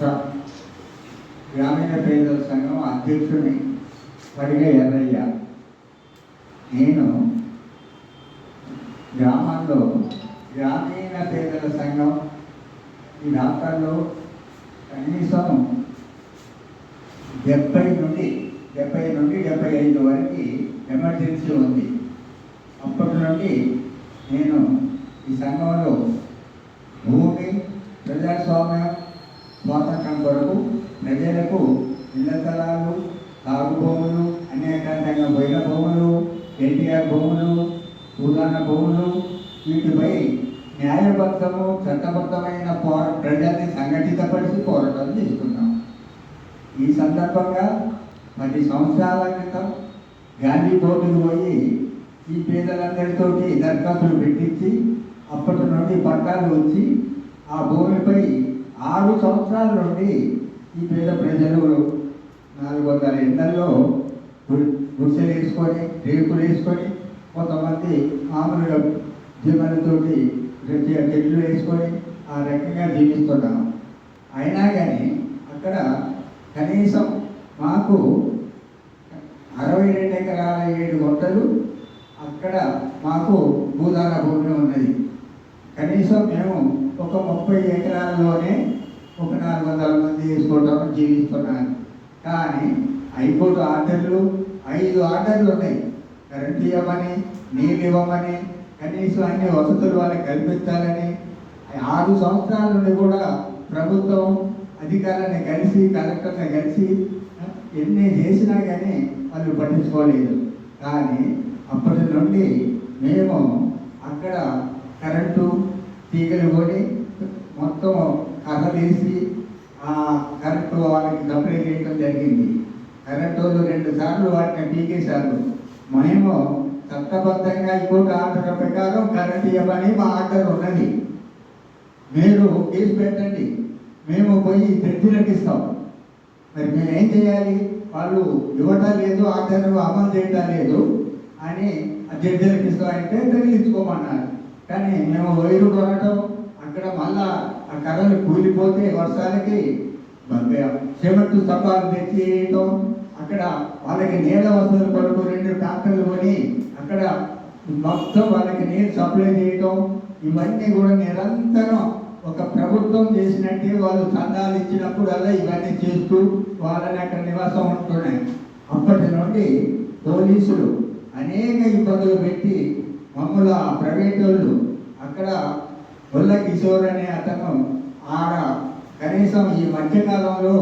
రాష్ట్ర గ్రామీణ పేదల సంఘం అధ్యక్షుని పడిగ ఎర్రయ్య. నేను గ్రామాల్లో గ్రామీణ పేదల సంఘం ఈ రాష్ట్రాల్లో కనీసం డెబ్బై నుండి డెబ్బై నుండి డెబ్బై ఐదు వరకు ఎమర్జెన్సీ ఉంది. అప్పటి నుండి నేను ఈ సంఘంలో భూమి ప్రజాస్వామ్యం స్వాతంత్రం కొరకు ప్రజలకు ఇళ్ళ స్థలాలు సాగు భూములు అనేక రకంగా బయట భూములు ఎన్టీఆర్ భూములు భూదాన భూములు వీటిపై న్యాయబద్ధము చట్టబద్ధమైన పోర ప్రజల్ని సంఘటితపరిచి పోరాటం చేస్తున్నాం. ఈ సందర్భంగా పది సంవత్సరాల క్రితం గాంధీ బోర్డుకు పోయి ఈ పేదలందరితోటి దరఖాస్తులు పెట్టించి అప్పటి నుండి పట్టాలు వచ్చి ఆ భూమిపై ఆరు సంవత్సరాల నుండి ఈ పేద ప్రజలు నాలుగు వందల ఎండల్లో గుడిసెలు వేసుకొని రేకులు వేసుకొని కొంతమంది మామూలుగా జీవనతోటి చెట్లు వేసుకొని ఆ రకంగా జీవిస్తున్నాం. అయినా కానీ అక్కడ కనీసం మాకు అరవై రెండు ఎకరాల ఏడు గుంటలు అక్కడ మాకు భూదాన భూమి ఉన్నది. కనీసం మేము ఒక ముప్పై ఎకరాల్లోనే ఒక నాలుగు వందల మంది వేసుకోవటం జీవిస్తున్నాను కానీ హైకోర్టు ఆర్డర్లు ఐదు ఆర్డర్లు ఉన్నాయి. కరెంట్ ఇవ్వమని నీళ్ళు ఇవ్వమని కనీసం అన్ని వసతులు వాళ్ళకి కల్పించాలని ఆరు సంవత్సరాల నుండి కూడా ప్రభుత్వం అధికారాన్ని కలిసి కలెక్టర్ని కలిసి ఎన్ని చేసినా కానీ వాళ్ళు పట్టించుకోలేదు. కానీ అప్పటి నుండి మేము అక్కడ కరెంటు తీగలు కొని మొత్తం కర్ర ఆ కరెంటు వాళ్ళకి సప్లై చేయడం జరిగింది. కరెంటు వాళ్ళు రెండు సార్లు వాటిని పీకేశారు. మేము చట్టబద్ధంగా ఇంకోటి ఆర్డర్ ప్రకారం కరెంట్ ఇవ్వమని మా ఆర్డర్ ఉన్నది. మీరు కేసు పెట్టండి. మేము పోయి జడ్జిలకు ఇస్తాం మరి మేము ఏం చేయాలి? వాళ్ళు ఇవ్వటం లేదు ఆర్డర్ అమలు చేయటం లేదు అని ఆ జడ్జిలకు ఇస్తామంటే తగిలించుకోమన్నారు. కానీ మేము వైరు కొనటం అక్కడ మళ్ళా ఆ కర్రలు కూలిపోతే వర్షాలకి సిమెంట్ స్తంభాలు తెచ్చేయటం అక్కడ వాళ్ళకి నీళ్ళ వసతులు కొరకు రెండు ట్రాక్టర్లు కొని అక్కడ మొత్తం వాళ్ళకి నీరు సప్లై చేయటం ఇవన్నీ కూడా నిరంతరం ఒక ప్రభుత్వం చేసినట్టే వాళ్ళు చందాలు ఇచ్చినప్పుడల్లా ఇవన్నీ చేస్తూ వాళ్ళని అక్కడ నివాసం ఉంటున్నాయి. అప్పటి నుండి పోలీసులు అనేక ఇబ్బందులు పెట్టి మమ్మల్ని ఆ ప్రైవేట్ వాళ్ళు అక్కడ గొల్ల కిషోర్ అనే అతను ఆడ కనీసం ఈ మధ్యకాలంలో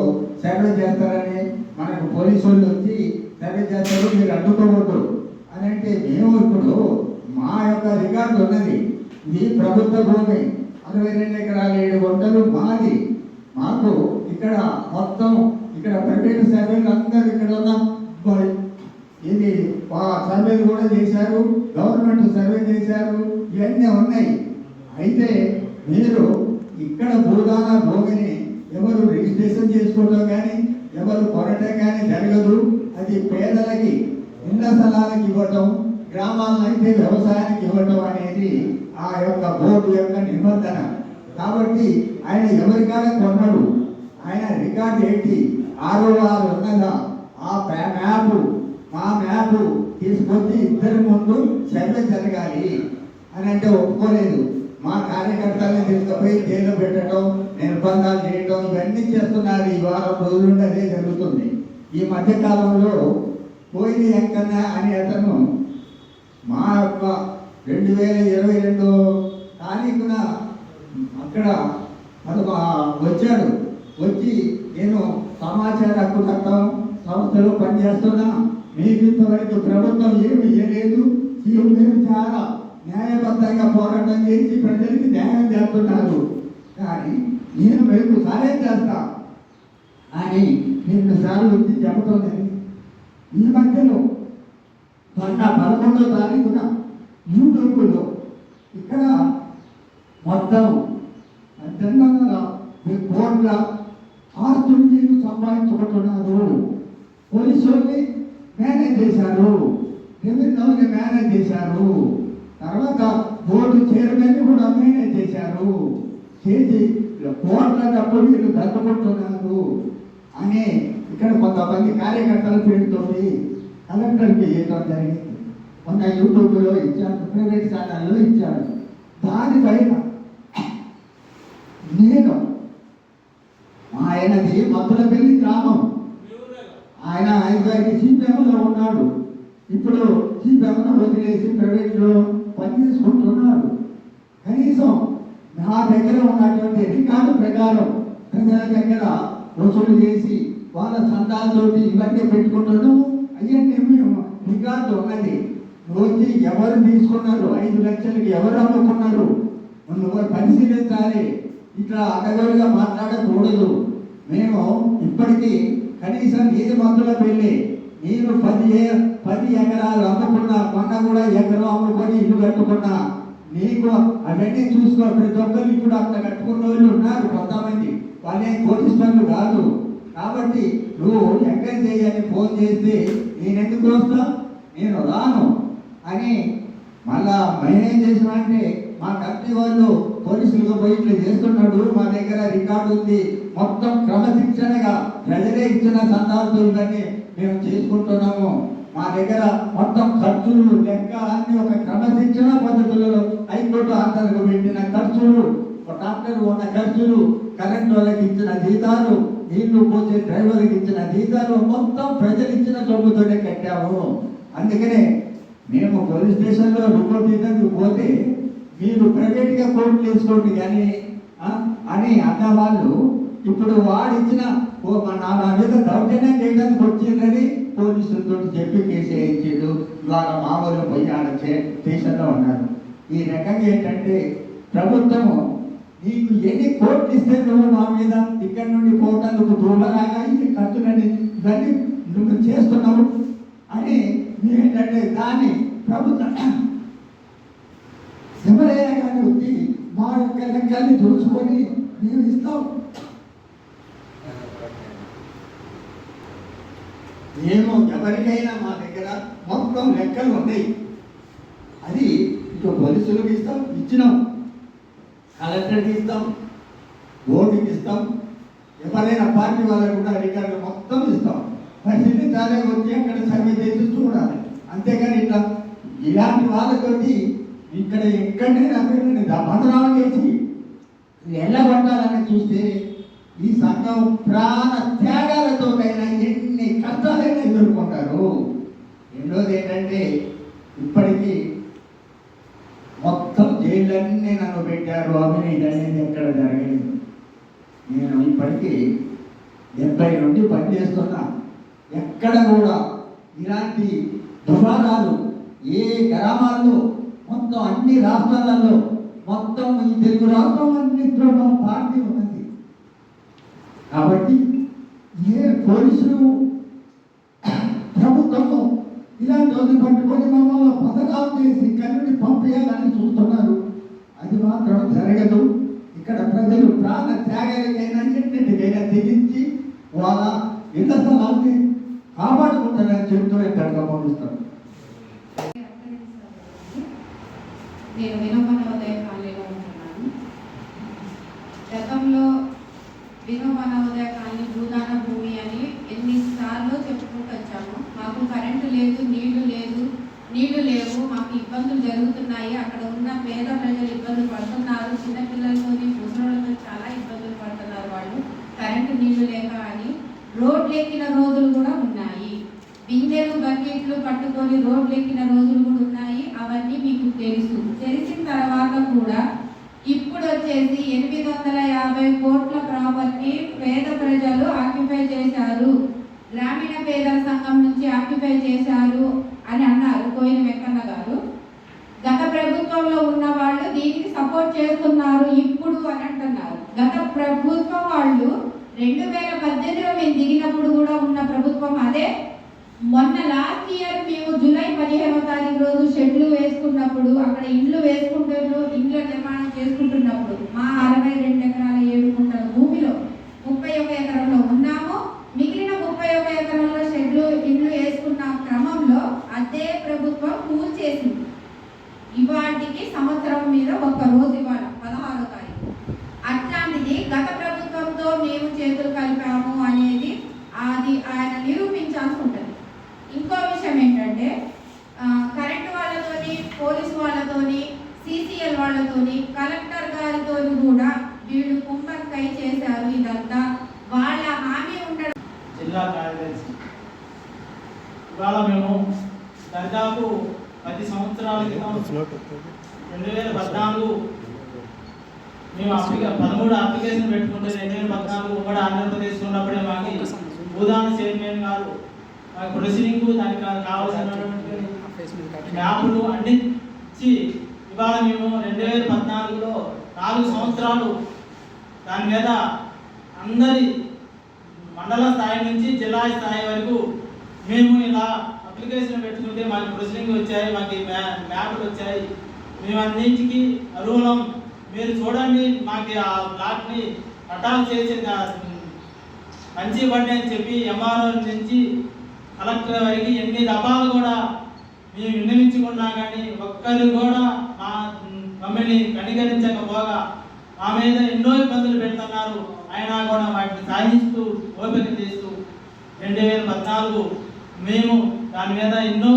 సర్వే చేస్తారని మనకు పోలీసు వాళ్ళు వచ్చి సర్వే చేస్తారు మీరు అడ్డుకోవద్దు అని అంటే మేము ఇప్పుడు మా యొక్క రికార్డు ఉన్నది. ఇది ప్రభుత్వ భూమి అరవై రెండు ఎకరాల ఏడు గుంటలు మాది. మాకు ఇక్కడ మొత్తం ఇక్కడ ప్రైవేట్ సర్వేలు అందరూ ఇక్కడ ఉన్న. ఇది సర్వేలు కూడా చేశారు గవర్నమెంట్ సర్వే చేశారు ఇవన్నీ ఉన్నాయి. అయితే మీరు ఇక్కడ భూదాన భూమిని ఎవరు రిజిస్ట్రేషన్ చేసుకోవడం కానీ ఎవరు కొనటం కానీ జరగదు. అది పేదలకి ఇళ్ళ స్థలాలకు ఇవ్వటం గ్రామాలను అయితే వ్యవసాయానికి ఇవ్వటం అనేది ఆ యొక్క బోర్డు యొక్క నిబంధన. కాబట్టి ఆయన ఎవరికైనా కొన్నాడు? ఆయన రికార్డు ఏంటి? ఆరో ఆరు ఉన్నదా ఆ మ్యాప్ మా మ్యాప్ తీసుకొచ్చి ఇద్దరి ముందు సర్వే జరగాలి అని అంటే ఒప్పుకోలేదు. మా కార్యకర్తల్ని తీసుకుపోయి జైలు పెట్టడం నిర్బంధాలు చేయడం ఇవన్నీ చేస్తున్నారు. ఈ వారం రోజులుండి అదే జరుగుతుంది. ఈ మధ్య కాలంలో కోయిలి వెంకన్న అని అతను మా యొక్క రెండు వేల ఇరవై రెండు తారీఖున అక్కడ అతను వచ్చాడు. వచ్చి నేను సమాచార హక్కు చట్టం సంస్థలో పనిచేస్తున్నా. మీకు ఇంతవరకు ప్రభుత్వం ఏమి చేయలేదు సీఎం గారు చాలా న్యాయబద్ధంగా పోరాటం చేసి ప్రజలకి న్యాయం చేస్తున్నారు. కానీ నేను మీకు సహాయం చేస్తా. అని రెండు సార్లు వచ్చి చెప్పడం ఈ మధ్యలో మొన్న పదకొండో తారీఖున యూట్యూబ్లో ఇక్కడ మొత్తం రెండు వందల కోట్ల ఆస్తులు మీరు సంపాదించుకుంటున్నారు. పోలీసుల్ని మేనేజ్ చేశారు రెవెన్యూని చేశారు. తర్వాత బోర్డు చైర్మన్ కూడా మేనేజ్ చేశారు. చేసి కోట్ల డబ్బు వీళ్ళు దక్కుకుంటున్నారు అని ఇక్కడ కొంతమంది కార్యకర్తల పేరుతోటి కలెక్టర్కి ఇవ్వడం జరిగింది. మొన్న యూట్యూబ్లో ఇచ్చాడు ప్రైవేట్ ఛానల్లో ఇచ్చాడు దానిపైన నేను ఆయనది మద్దులపల్లి గ్రామం. ఆయన ఆయన సిపిఎంలో ఉన్నాడు. ఇప్పుడు సిపిఎంలో వదిలేసి ప్రైవేట్లో పనిచేసుకుంటున్నారు. కనీసం నా దగ్గర ఉన్నటువంటి రికార్డు ప్రకారం ప్రజల దగ్గర వసూలు చేసి వాళ్ళ చందాలతోటి ఇవన్నీ పెట్టుకుంటాడు. అయ్యండి మేము రికార్డు ఉన్నది. రోజు ఎవరు తీసుకున్నారు? ఐదు లక్షలకి ఎవరు అమ్ముకున్నారు? నువ్వు పరిశీలించాలి? ఇట్లా అడ్డగోలుగా మాట్లాడకూడదు. మేము ఇప్పటికీ కనీసం ఏది మందుల పెళ్ళి నేను పది పది ఎకరాలు అమ్ముకున్నా మొన్న కూడా ఎకరం అమ్ముకొని ఇల్లు కట్టుకున్నా నీకు అవన్నీ చూసుకో ప్రతి ఒక్కరు ఇప్పుడు అక్కడ కట్టుకున్న వాళ్ళు ఉన్నారు కొంతమంది. వాళ్ళే కోటిస్టర్లు కాదు. కాబట్టి నువ్వు ఎక్కడ చేయని ఫోన్ చేస్తే నేను ఎందుకు వస్తా? నేను రాను అని మళ్ళా మేమేం అంటే మా కంపెనీ వాళ్ళు పోలీసులకు పోయి ఇట్లా చేస్తున్నాడు. మా దగ్గర రికార్డు ఉంది. మొత్తం క్రమశిక్షణగా ప్రజలే ఇచ్చిన సందాలతో ఇవన్నీ మేము చేసుకుంటున్నాము. మా దగ్గర మొత్తం ఖర్చులు లెక్క అన్ని ఒక క్రమశిక్షణ పద్ధతులలో హైకోర్టు ఆర్డర్కు పెట్టిన ఖర్చులు ఒక డాక్టర్ ఉన్న ఖర్చులు కరెంట్ వాళ్ళకి ఇచ్చిన జీతాలు నీళ్ళు పోసే డ్రైవర్కి ఇచ్చిన జీతాలు మొత్తం ప్రజలు ఇచ్చిన సొమ్ముతోనే కట్టాము. అందుకనే మేము పోలీస్ స్టేషన్లో రిపోర్ట్ ఇద్దరికి పోతే మీరు ప్రైవేట్గా కోర్టు తీసుకోండి కానీ అని అన్న వాళ్ళు ఇప్పుడు వాడిచ్చిన ఓ మా నాన్న మీద దౌర్జన్యం చేయడానికి వచ్చిందని పోలీసులతో చెప్పి కేసు వేయించాడు. ఇవాళ మామూలు పోయి ఆడ దేశంలో ఉన్నారు ఈ రకంగా ఏంటంటే ప్రభుత్వము నీకు ఎన్ని కోట్లు ఇస్తే నువ్వు మా మీద ఇక్కడ నుండి పోవటానికి దూరంగా ఈ ఖర్చులని ఇవన్నీ నువ్వు చేస్తున్నావు అని ఏంటంటే దాన్ని ప్రభుత్వం శివరయ్య గారిని వచ్చి మా యొక్క లెక్కల్ని దోచుకొని మేము ఇస్తాం మేము ఎవరికైనా మా దగ్గర మొత్తం లెక్కలు ఉన్నాయి. అది ఇటు పోలీసులకు ఇస్తాం ఇచ్చినాం. కలెక్టర్కి ఇస్తాం బోర్డుకి ఇస్తాం. ఎవరైనా పార్టీ వాళ్ళకు కూడా అధికారులు మొత్తం ఇస్తాం. పరిశీలించాలి వచ్చి అక్కడ సర్వే చేసి చూడాలి అంతేకాని ఇట్లా ఇలాంటి వాళ్ళతోటి ఇక్కడ ఎక్కడైనా వీళ్ళని దమనరాలు చేసి ఎల్లగొట్టాలని చూస్తే ఈ సంఘం ప్రాణ రెండోది ఏంటంటే ఇప్పటికీ మొత్తం జైళ్ళన్నీ నన్ను పెట్టారు అవినీతి అనేది ఎక్కడ జరగలేదు. నేను ఇప్పటికీ డెబ్బై నుండి పనిచేస్తున్నా ఎక్కడ కూడా ఇలాంటి దుమారాలు ఏ గ్రామాల్లో మొత్తం అన్ని రాష్ట్రాలలో మొత్తం ఈ తెలుగు రాష్ట్రం అన్నింటిలో పార్టీ ఉన్నది. కాబట్టి ఏ పోలీసులు ప్రభుత్వము ఇలాంటి వాళ్ళని పట్టుకొని మమ్మల్ని పథకాలు చేసి ఇక్కడి నుండి పంపేయాలని చూస్తున్నారు. అది మాత్రం జరగదు. ఇక్కడ ప్రజలు ప్రాణ త్యాగాలకైనా ఎన్నింటికైనా తెగించి వాళ్ళ ఇళ్ళ స్థలాన్ని కాపాడుకుంటారని చెప్తూ ఇక్కడ పంపిస్తాను నేను వినోబ నవోదయ కాలనీలో ఉంటున్నాను గతంలో వినోబ నవోదయ కాలనీ భూదాన భూమి అని ఎన్నిసార్లు చెప్పుకుంటూ వచ్చాము మాకు కరెంటు లేదు నీళ్ళు లేదు నీళ్ళు లేవు మాకు ఇబ్బందులు జరుగుతున్నాయి అక్కడ ఉన్న పేద ప్రజలు ఇబ్బందులు పడుతున్నారు చిన్నపిల్లలతోని ముసలితో చాలా ఇబ్బందులు పడుతున్నారు వాళ్ళు కరెంటు నీళ్ళు లేక అని రోడ్లు ఎక్కిన రోజులు కూడా ఉన్నాయి బిందెలు బకెట్లు కొన్ని రోడ్లు ఎక్కిన రోజులు కూడా ఉన్నాయి. అవన్నీ మీకు తెలుసు. తెలిసిన తర్వాత కూడా ఇప్పుడు వచ్చేసి ఎనిమిది వందల యాభై కోట్ల ప్రాపర్టీ పేద ప్రజలు ఆక్యుపై చేశారు. గ్రామీణ పేదల సంఘం నుంచి ఆక్యుపై చేశారు అని అన్నారు కోయిన వెంకన్న గారు. గత ప్రభుత్వంలో ఉన్న వాళ్ళు దీనికి సపోర్ట్ చేస్తున్నారు ఇప్పుడు అని అంటున్నారు. గత ప్రభుత్వం వాళ్ళు రెండు వేల పద్దెనిమిదిలో మేము దిగినప్పుడు కూడా ఉన్న ప్రభుత్వం అదే మొన్న లాస్ట్ ఇయర్ మేము జూలై పదిహేనో తారీఖు రోజు షెడ్లు వేసుకున్నప్పుడు అక్కడ ఇండ్లు వేసుకుంటున్నారు ఇండ్ల ఇంకో విషయం ఏంటంటే కరెంట్ వాళ్ళతోని పోలీసు వాళ్ళతోని సిసిఎల్ వాళ్ళతోని కలెక్టర్ గారితో కూడా వీళ్ళు కుంభక్కై చేశారు ఇదంతా. వాళ్ళ హామీ ఉండడం జిల్లా కార్యదర్శి. ఇవాళ మేము దాదాపు పది సంవత్సరాల క్రితం రెండు వేల పద్నాలుగు మేము అప్లికే పదమూడు అప్లికేషన్ పెట్టుకుంటే రెండు వేల పద్నాలుగు ఉమ్మడి ఆంధ్రప్రదేశ్ ఉన్నప్పుడే మాకు భూదాన చైర్మన్ గారు ప్రొసీడింగ్ దానికి కావాల్సినటువంటి మ్యాపులు అందించి ఇవాళ మేము రెండు వేల పద్నాలుగులో నాలుగు సంవత్సరాలు దాని మీద అందరి మండల స్థాయి నుంచి జిల్లా స్థాయి వరకు మేము ఇలా అప్లికేషన్ పెట్టుకుంటే మాకు ప్రొసీడింగ్ వచ్చాయి మాకు మ్యా మ్యాప్లు వచ్చాయి. మేము అన్నింటికి అర్హులం మీరు చూడండి మాకు ఆ ప్లాట్ని పట్టాలు చేసి మంచి పడ్డాయని అని చెప్పి ఎంఆర్ఓ నుంచి కలెక్టర్ వారికి ఎన్ని దఫాలు కూడా మేము విన్నవించుకున్నా కానీ ఒక్కరు కూడా మా మమ్మల్ని కనికరించకపోగా మా మీద ఎన్నో ఇబ్బందులు పెడుతున్నారు. అయినా కూడా వాటిని సాధిస్తూ ఓపిక చేస్తూ రెండు వేల పద్నాలుగు మేము దాని మీద ఎన్నో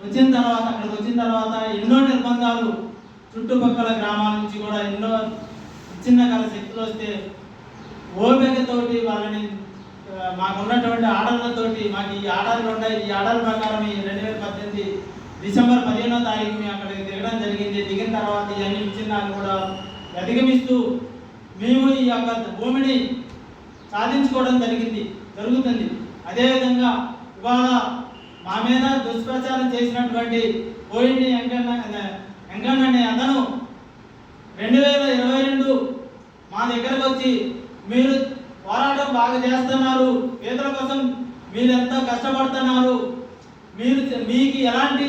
వచ్చిన తర్వాత అక్కడికి వచ్చిన తర్వాత ఎన్నో నిర్బంధాలు చుట్టుపక్కల గ్రామాల నుంచి కూడా ఎన్నో చిన్న కల శక్తులు వస్తే ఓపికతోటి వాళ్ళని మాకున్నటువంటి ఆర్డర్లతోటి మాకు ఈ ఆర్డర్లు ఉన్నాయి ఈ ఆర్డర్ ప్రకారం ఈ రెండు వేల పద్దెనిమిది డిసెంబర్ పదిహేనో తారీఖు మేము అక్కడికి దిగడం జరిగింది. దిగిన తర్వాత ఇవన్నీ విచ్ఛిన్నాలు కూడా అధిగమిస్తూ మేము ఈ యొక్క భూమిని సాధించుకోవడం జరిగింది జరుగుతుంది. అదేవిధంగా ఇవాళ మా మీద దుష్ప్రచారం చేసినటువంటి పోయింది వెంకన్న వెంకన్న అనే అతను రెండు వేల ఇరవై రెండు మా దగ్గరకు వచ్చి మీరు బాగా చేస్తున్నారు. పేదల కోసం మీరు ఎంత కష్టపడుతున్నారు. మీరు మీకు ఎలాంటి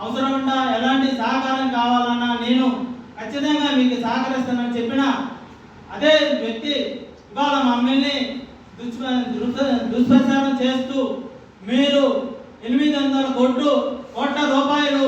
అవసరం ఉన్నా ఎలాంటి సహకారం కావాలన్నా నేను ఖచ్చితంగా మీకు సహకరిస్తానని చెప్పిన అదే వ్యక్తి ఇవాళ మమ్మల్ని దుష్ప దుష్ప- దుష్ప్రచారం చేస్తూ మీరు ఎనిమిది వందల కోట్లు కోట్ల రూపాయలు